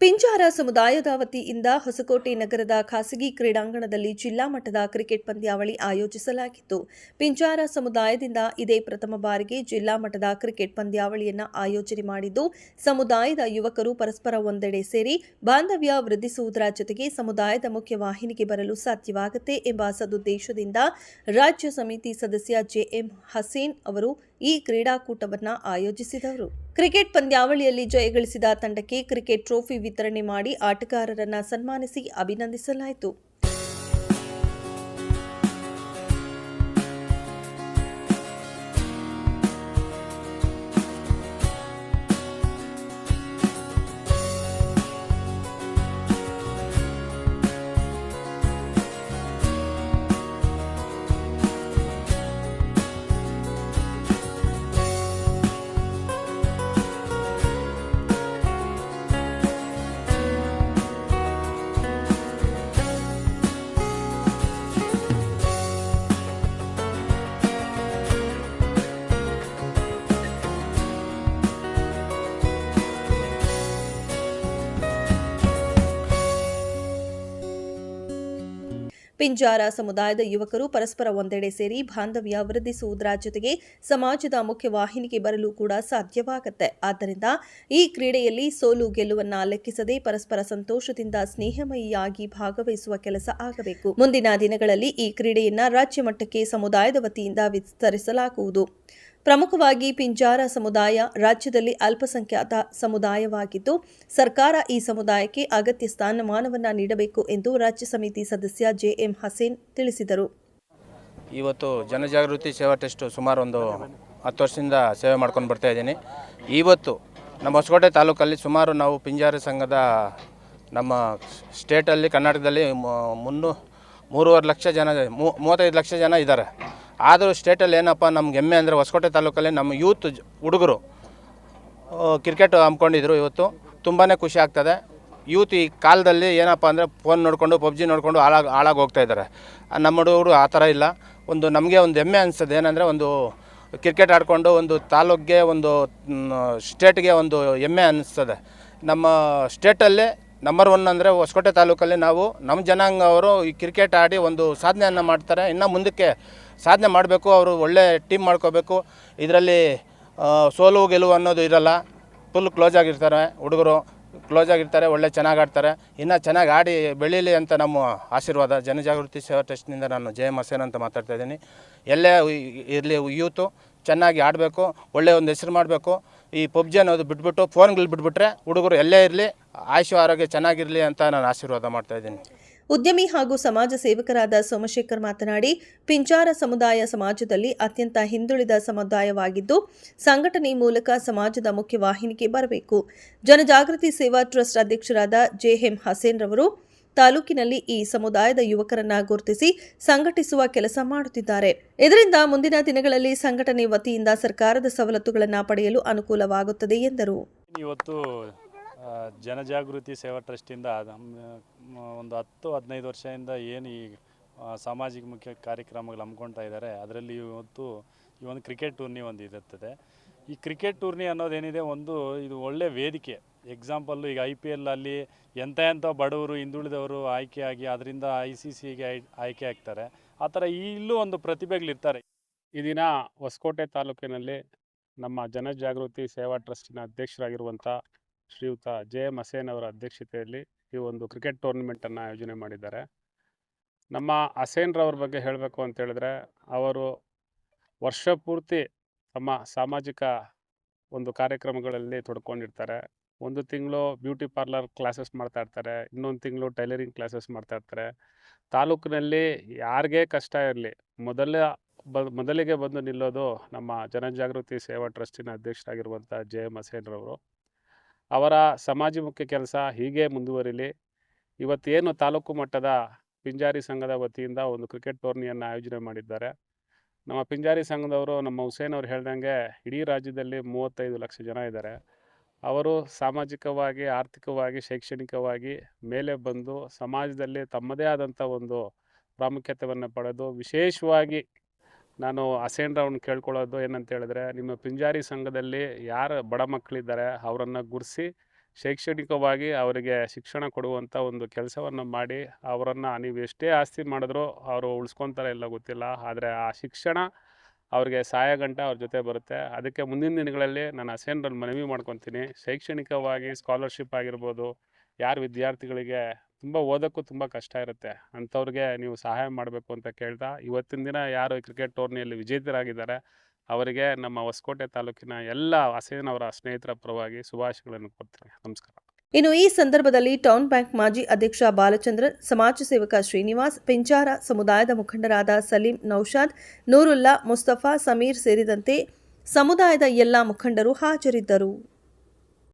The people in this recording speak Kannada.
ಪಿಂಜಾರ ಸಮುದಾಯದ ವತಿಯಿಂದ ಹೊಸಕೋಟೆ ನಗರದ ಖಾಸಗಿ ಕ್ರೀಡಾಂಗಣದಲ್ಲಿ ಜಿಲ್ಲಾ ಮಟ್ಟದ ಕ್ರಿಕೆಟ್ ಪಂದ್ಯಾವಳಿ ಆಯೋಜಿಸಲಾಗಿತ್ತು. ಪಿಂಜಾರ ಸಮುದಾಯದಿಂದ ಇದೇ ಪ್ರಥಮ ಬಾರಿಗೆ ಜಿಲ್ಲಾ ಮಟ್ಟದ ಕ್ರಿಕೆಟ್ ಪಂದ್ಯಾವಳಿಯನ್ನು ಆಯೋಜನೆ ಮಾಡಿದ್ದು, ಸಮುದಾಯದ ಯುವಕರು ಪರಸ್ಪರ ಒಂದೆಡೆ ಸೇರಿ ಬಾಂಧವ್ಯ ವೃದ್ಧಿಸುವುದರ ಜೊತೆಗೆ ಸಮುದಾಯದ ಮುಖ್ಯ ವಾಹಿನಿಗೆ ಬರಲು ಸಾಧ್ಯವಾಗುತ್ತೆ ಎಂಬ ಸದುದ್ದೇಶದಿಂದ ರಾಜ್ಯ ಸಮಿತಿ ಸದಸ್ಯ ಜೆಎಂ ಹಸೇನ್ ಅವರು ಈ ಕ್ರೀಡಾಕೂಟವನ್ನು ಆಯೋಜಿಸಿದವರು. ಕ್ರಿಕೆಟ್ ಪಂದ್ಯಾವಳಿಯಲ್ಲಿ ಜಯಗಳಿಸಿದ ತಂಡಕ್ಕೆ ಕ್ರಿಕೆಟ್ ಟ್ರೋಫಿ ವಿತರಣೆ ಮಾಡಿ ಆಟಗಾರರನ್ನ ಸನ್ಮಾನಿಸಿ ಅಭಿನಂದಿಸಲಾಯಿತು. ಪಿಂಜಾರ ಸಮುದಾಯದ ಯುವಕರು ಪರಸ್ಪರ ಒಂದೆಡೆ ಸೇರಿ ಬಾಂಧವ್ಯ ವೃದ್ಧಿಸುವುದರ ಜೊತೆಗೆ ಸಮಾಜದ ಮುಖ್ಯ ವಾಹಿನಿಗೆ ಬರಲು ಕೂಡ ಸಾಧ್ಯವಾಗುತ್ತೆ. ಆದ್ದರಿಂದ ಈ ಕ್ರೀಡೆಯಲ್ಲಿ ಸೋಲು ಗೆಲುವನ್ನ ಲೆಕ್ಕಿಸದೆ ಪರಸ್ಪರ ಸಂತೋಷದಿಂದ ಸ್ನೇಹಮಯಿಯಾಗಿ ಭಾಗವಹಿಸುವ ಕೆಲಸ ಆಗಬೇಕು. ಮುಂದಿನ ದಿನಗಳಲ್ಲಿ ಈ ಕ್ರೀಡೆಯನ್ನ ರಾಜ್ಯ ಮಟ್ಟಕ್ಕೆ ಸಮುದಾಯದ ವತಿಯಿಂದ ವಿಸ್ತರಿಸಲಾಗುವುದು. ಪ್ರಮುಖವಾಗಿ ಪಿಂಜಾರ ಸಮುದಾಯ ರಾಜ್ಯದಲ್ಲಿ ಅಲ್ಪಸಂಖ್ಯಾತ ಸಮುದಾಯವಾಗಿದ್ದು, ಸರ್ಕಾರ ಈ ಸಮುದಾಯಕ್ಕೆ ಅಗತ್ಯ ಸ್ಥಾನಮಾನವನ್ನು ನೀಡಬೇಕು ಎಂದು ರಾಜ್ಯ ಸಮಿತಿ ಸದಸ್ಯ ಜೆಎಂ ಹಸೇನ್ ತಿಳಿಸಿದರು. ಇವತ್ತು ಜನಜಾಗೃತಿ ಸೇವಾ ಟೆಸ್ಟ್ ಸುಮಾರು ಒಂದು ಹತ್ತು ವರ್ಷದಿಂದ ಸೇವೆ ಮಾಡ್ಕೊಂಡು ಬರ್ತಾ ಇದ್ದೀನಿ. ಇವತ್ತು ನಮ್ಮ ಹೊಸಕೋಟೆ ತಾಲೂಕಲ್ಲಿ ಸುಮಾರು ನಾವು ಪಿಂಜಾರ ಸಂಘದ ನಮ್ಮ ಸ್ಟೇಟಲ್ಲಿ ಕರ್ನಾಟಕದಲ್ಲಿ ಮುನ್ನೂ ಮೂರುವರೆ ಲಕ್ಷ ಜನ ಮೂವತ್ತೈದು ಲಕ್ಷ ಜನ ಇದ್ದಾರೆ. ಆದರೂ ಸ್ಟೇಟಲ್ಲಿ ಏನಪ್ಪ, ನಮ್ಗೆ ಹೆಮ್ಮೆ ಅಂದರೆ ಹೊಸಕೋಟೆ ತಾಲೂಕಲ್ಲಿ ನಮ್ಮ ಯೂತ್ ಹುಡುಗರು ಕ್ರಿಕೆಟ್ ಹಮ್ಮಿಕೊಂಡಿದ್ರು ಇವತ್ತು. ತುಂಬಾ ಖುಷಿ ಆಗ್ತದೆ. ಯೂತ್ ಈ ಕಾಲದಲ್ಲಿ ಏನಪ್ಪ ಅಂದರೆ ಫೋನ್ ನೋಡಿಕೊಂಡು, ಪಬ್ಜಿ ನೋಡಿಕೊಂಡು ಹಾಳಾಗಿ ಹಾಳಾಗಿ ಹೋಗ್ತಾ ಇದ್ದಾರೆ. ನಮ್ಮ ಹುಡುಗರು ಆ ಥರ ಇಲ್ಲ. ಒಂದು ನಮಗೆ ಒಂದು ಹೆಮ್ಮೆ ಅನಿಸ್ತದೆ ಏನಂದರೆ ಒಂದು ಕ್ರಿಕೆಟ್ ಆಡಿಕೊಂಡು ಒಂದು ತಾಲೂಕಿಗೆ ಒಂದು ಸ್ಟೇಟ್ಗೆ ಒಂದು ಹೆಮ್ಮೆ ಅನ್ನಿಸ್ತದೆ ನಮ್ಮ ಸ್ಟೇಟಲ್ಲೇ ನಂಬರ್ ಒನ್ ಅಂದರೆ ಹೊಸಕೋಟೆ ತಾಲೂಕಲ್ಲಿ ನಾವು ನಮ್ಮ ಜನಾಂಗ ಅವರು ಈ ಕ್ರಿಕೆಟ್ ಆಡಿ ಒಂದು ಸಾಧನೆಯನ್ನು ಮಾಡ್ತಾರೆ. ಇನ್ನು ಮುಂದಕ್ಕೆ ಸಾಧನೆ ಮಾಡಬೇಕು, ಅವರು ಒಳ್ಳೆ ಟೀಮ್ ಮಾಡ್ಕೋಬೇಕು. ಇದರಲ್ಲಿ ಸೋಲು ಗೆಲುವು ಅನ್ನೋದು ಇರಲ್ಲ. ಫುಲ್ ಕ್ಲೋಸ್ ಆಗಿರ್ತಾರೆ ಹುಡುಗರು. ಕ್ಲೋಸ್ ಆಗಿರ್ತಾರೆ, ಒಳ್ಳೆ ಚೆನ್ನಾಗಿ ಆಡ್ತಾರೆ. ಇನ್ನು ಚೆನ್ನಾಗಿ ಆಡಿ ಬೆಳೀಲಿ ಅಂತ ನಮ್ಮ ಆಶೀರ್ವಾದ. ಜನಜಾಗೃತಿ ಸೇವಾ ಟ್ರಸ್ಟ್ನಿಂದ ನಾನು ಜಯ ಮಸೇನ್ ಅಂತ ಮಾತಾಡ್ತಾ ಇದ್ದೀನಿ. ಎಲ್ಲೇ ಇರಲಿ, ಯೂತು, ಚೆನ್ನಾಗಿ ಆಡಬೇಕು. ಒಳ್ಳೆಯ ಒಂದು ಹೆಸರು ಮಾಡಬೇಕು. ಈ ಪಬ್ಜಿ ಅನ್ನೋದು ಬಿಟ್ಬಿಟ್ಟು ಫೋನ್ಗಳು ಬಿಟ್ಬಿಟ್ರೆ ಹುಡುಗರು ಎಲ್ಲೇ ಇರಲಿ, ಆಯುಷ ಆರೋಗ್ಯ ಚೆನ್ನಾಗಿರಲಿ ಅಂತ ನಾನು ಆಶೀರ್ವಾದ ಮಾಡ್ತಾ ಇದ್ದೀನಿ. ಉದ್ಯಮಿ ಹಾಗೂ ಸಮಾಜ ಸೇವಕರಾದ ಸೋಮಶೇಖರ್ ಮಾತನಾಡಿ, ಪಿಂಚಾರ ಸಮುದಾಯ ಸಮಾಜದಲ್ಲಿ ಅತ್ಯಂತ ಹಿಂದುಳಿದ ಸಮುದಾಯವಾಗಿದ್ದು, ಸಂಘಟನೆ ಮೂಲಕ ಸಮಾಜದ ಮುಖ್ಯ ವಾಹಿನಿಗೆ ಬರಬೇಕು. ಜನಜಾಗೃತಿ ಸೇವಾ ಟ್ರಸ್ಟ್ ಅಧ್ಯಕ್ಷರಾದ ಜೆಎಂ ಹಸೇನ್ ರವರು ತಾಲೂಕಿನಲ್ಲಿ ಈ ಸಮುದಾಯದ ಯುವಕರನ್ನ ಗುರುತಿಸಿ ಸಂಘಟಿಸುವ ಕೆಲಸ ಮಾಡುತ್ತಿದ್ದಾರೆ. ಇದರಿಂದ ಮುಂದಿನ ದಿನಗಳಲ್ಲಿ ಸಂಘಟನೆ ವತಿಯಿಂದ ಸರ್ಕಾರದ ಸವಲತ್ತುಗಳನ್ನು ಪಡೆಯಲು ಅನುಕೂಲವಾಗುತ್ತದೆ ಎಂದರು. ಇವತ್ತು ಜನಜಾಗೃತಿ ಸೇವಾ ಟ್ರಸ್ಟಿಂದ ಒಂದು ಹತ್ತು, ಹದಿನೈದು ವರ್ಷದಿಂದ ಏನು ಈ ಸಾಮಾಜಿಕ ಮುಖ್ಯ ಕಾರ್ಯಕ್ರಮಗಳು ಹಮ್ಮಿಕೊಳ್ತಾ ಇದ್ದಾರೆ. ಅದರಲ್ಲಿ ಇವತ್ತು ಈ ಒಂದು ಕ್ರಿಕೆಟ್ ಟೂರ್ನಿ ಒಂದು ಇರುತ್ತದೆ. ಈ ಕ್ರಿಕೆಟ್ ಟೂರ್ನಿ ಅನ್ನೋದೇನಿದೆ? ಒಂದು ಇದು ಒಳ್ಳೆ ವೇದಿಕೆ. ಎಕ್ಸಾಂಪಲ್ಲು ಈಗ ಐ ಪಿ ಎಲ್ ಅಲ್ಲಿ ಎಂಥ ಎಂಥ ಬಡವರು, ಹಿಂದುಳಿದವರು ಆಯ್ಕೆಯಾಗಿ ಅದರಿಂದ ಐ ಸಿ ಸಿಗೆ ಆಯ್ಕೆ ಆಗ್ತಾರೆ. ಆ ಥರ ಇಲ್ಲೂ ಒಂದು ಪ್ರತಿಭೆಗಳಿರ್ತಾರೆ ಈ ದಿನ ಹೊಸಕೋಟೆ ತಾಲೂಕಿನಲ್ಲಿ ನಮ್ಮ ಜನಜಾಗೃತಿ ಸೇವಾ ಟ್ರಸ್ಟಿನ ಅಧ್ಯಕ್ಷರಾಗಿರುವಂಥ ಶ್ರೀಯುತ ಜೆ ಎಂ ಹಸೇನ್ ಅವರ ಅಧ್ಯಕ್ಷತೆಯಲ್ಲಿ ಈ ಒಂದು ಕ್ರಿಕೆಟ್ ಟೂರ್ನಮೆಂಟನ್ನು ಆಯೋಜನೆ ಮಾಡಿದ್ದಾರೆ. ನಮ್ಮ ಹಸೇನ್ರವ್ರ ಬಗ್ಗೆ ಹೇಳಬೇಕು ಅಂತ ಹೇಳಿದ್ರೆ, ಅವರು ವರ್ಷ ಪೂರ್ತಿ ತಮ್ಮ ಸಾಮಾಜಿಕ ಒಂದು ಕಾರ್ಯಕ್ರಮಗಳಲ್ಲಿ ತೊಡ್ಕೊಂಡಿರ್ತಾರೆ. ಒಂದು ತಿಂಗಳು ಬ್ಯೂಟಿ ಪಾರ್ಲರ್ ಕ್ಲಾಸಸ್ ಮಾಡ್ತಾ ಇರ್ತಾರೆ, ಇನ್ನೊಂದು ತಿಂಗಳು ಟೈಲರಿಂಗ್ ಕ್ಲಾಸಸ್ ಮಾಡ್ತಾ ಇರ್ತಾರೆ. ತಾಲೂಕಿನಲ್ಲಿ ಯಾರಿಗೇ ಕಷ್ಟ ಇರಲಿ, ಮೊದಲ ಬ, ಮೊದಲಿಗೆ ಬಂದು ನಿಲ್ಲೋದು ನಮ್ಮ ಜನಜಾಗೃತಿ ಸೇವಾ ಟ್ರಸ್ಟಿನ ಅಧ್ಯಕ್ಷರಾಗಿರುವಂಥ ಜೆ ಎಂ ಹಸೇನ್ರವರು ಅವರ ಸಮಾಜಮುಖಿ ಕೆಲಸ ಹೀಗೆ ಮುಂದುವರಿಲಿ. ಇವತ್ತೇನು ತಾಲೂಕು ಮಟ್ಟದ ಪಿಂಜಾರಿ ಸಂಘದ ವತಿಯಿಂದ ಒಂದು ಕ್ರಿಕೆಟ್ ಟೂರ್ನಿಯನ್ನು ಆಯೋಜನೆ ಮಾಡಿದ್ದಾರೆ. ನಮ್ಮ ಪಿಂಜಾರಿ ಸಂಘದವರು ನಮ್ಮ ಹುಸೇನ್ ಅವ್ರು ಹೇಳ್ದಂಗೆ ಇಡೀ ರಾಜ್ಯದಲ್ಲಿ ಮೂವತ್ತೈದು ಲಕ್ಷ ಜನ ಇದ್ದಾರೆ. ಅವರು ಸಾಮಾಜಿಕವಾಗಿ, ಆರ್ಥಿಕವಾಗಿ, ಶೈಕ್ಷಣಿಕವಾಗಿ ಮೇಲೆ ಬಂದು ಸಮಾಜದಲ್ಲಿ ತಮ್ಮದೇ ಆದಂಥ ಒಂದು ಪ್ರಾಮುಖ್ಯತೆಯನ್ನು ಪಡೆದು ವಿಶೇಷವಾಗಿ ನಾನು ಹಸೇನ್ರವ್ರನ್ನ ಕೇಳ್ಕೊಳ್ಳೋದು ಏನಂತ ಹೇಳಿದ್ರೆ, ನಿಮ್ಮ ಪಿಂಜಾರಿ ಸಂಘದಲ್ಲಿ ಯಾರು ಬಡ ಮಕ್ಕಳಿದ್ದಾರೆ ಅವರನ್ನು ಗುರ್ಸಿ ಶೈಕ್ಷಣಿಕವಾಗಿ ಅವರಿಗೆ ಶಿಕ್ಷಣ ಕೊಡುವಂಥ ಒಂದು ಕೆಲಸವನ್ನು ಮಾಡಿ, ಅವರನ್ನು ನೀವು ಎಷ್ಟೇ ಆಸ್ತಿ ಮಾಡಿದ್ರೂ ಅವರು ಉಳಿಸ್ಕೊತಾರೆ ಇಲ್ಲ ಗೊತ್ತಿಲ್ಲ, ಆದರೆ ಆ ಶಿಕ್ಷಣ ಅವ್ರಿಗೆ ಸಹಾಯ ಗಂಟ ಅವ್ರ ಜೊತೆ ಬರುತ್ತೆ. ಅದಕ್ಕೆ ಮುಂದಿನ ದಿನಗಳಲ್ಲಿ ನಾನು ಅಸೇನ್ರಲ್ಲಿ ಮನವಿ ಮಾಡ್ಕೊತೀನಿ. ಶೈಕ್ಷಣಿಕವಾಗಿ ಸ್ಕಾಲರ್ಶಿಪ್ ಆಗಿರ್ಬೋದು, ಯಾರು ವಿದ್ಯಾರ್ಥಿಗಳಿಗೆ ತುಂಬ ಓದೋಕ್ಕೂ ತುಂಬ ಕಷ್ಟ ಇರುತ್ತೆ. ಅಂಥವ್ರಿಗೆ ನೀವು ಸಹಾಯ ಮಾಡಬೇಕು ಅಂತ ಕೇಳ್ತಾ, ಇವತ್ತಿನ ದಿನ ಯಾರು ಕ್ರಿಕೆಟ್ ಟೂರ್ನಿಯಲ್ಲಿ ವಿಜೇತರಾಗಿದ್ದಾರೆ, ಅವರಿಗೆ ನಮ್ಮ ಹೊಸಕೋಟೆ ತಾಲೂಕಿನ ಎಲ್ಲ ಅಸೇನವರ ಸ್ನೇಹಿತರ ಪರವಾಗಿ ಶುಭಾಶಯಗಳನ್ನು ಕೊಡ್ತೀನಿ ನಮಸ್ಕಾರ. ಇನ್ನು ಈ ಸಂದರ್ಭದಲ್ಲಿ ಟೌನ್ ಬ್ಯಾಂಕ್ ಮಾಜಿ ಅಧ್ಯಕ್ಷ ಬಾಲಚಂದ್ರನ್ ಸಮಾಜ ಸೇವಕ ಶ್ರೀನಿವಾಸ್, ಪಿಂಚಾರ ಸಮುದಾಯದ ಮುಖಂಡರಾದ ಸಲೀಂ ನೌಶಾದ್, ನೂರುಲ್ಲಾ ಮುಸ್ತಫಾ ಸಮೀರ್ ಸೇರಿದಂತೆ ಸಮುದಾಯದ ಎಲ್ಲ ಮುಖಂಡರು ಹಾಜರಿದ್ದರು.